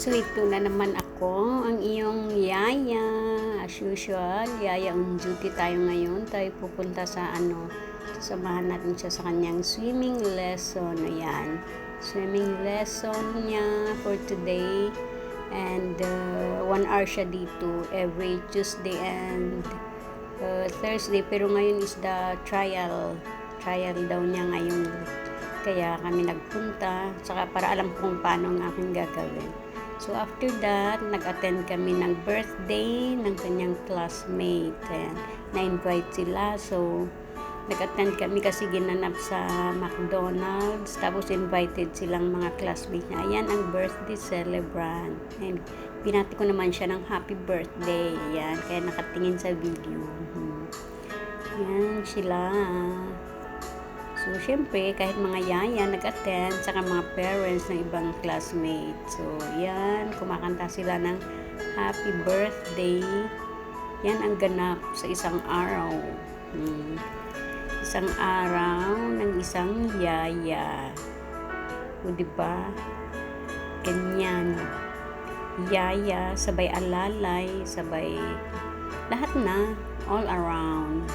So ito na naman ako, ang iyong yaya. As usual, yaya on duty tayo ngayon. Tayo pupunta sa ano, samahan natin siya sa kanyang swimming lesson. Ayan, swimming lesson niya for today. And uh, one hour siya dito every Tuesday and uh, Thursday. Pero ngayon is the trial. Trial daw niya ngayon. Kaya kami nagpunta. Saka para alam kung paano ang aking gagawin. So after that, nag-attend kami ng birthday ng kanyang classmate. Ayan, na-invite sila. So, nag-attend kami kasi ginanap sa McDonald's. Tapos invited silang mga classmates niya. Ayan ang birthday celebrant. And pinati ko naman siya ng happy birthday. Ayan, kaya nakatingin sa video. Hmm. Ayan sila. So, syempre, kahit mga yaya nag-attend, saka mga parents ng ibang classmates. So, yan, kumakanta sila ng happy birthday. Yan ang ganap sa isang araw. Hmm. Isang araw ng isang yaya. O, di? Ganyan. Yaya, sabay alalay, sabay lahat na, all around.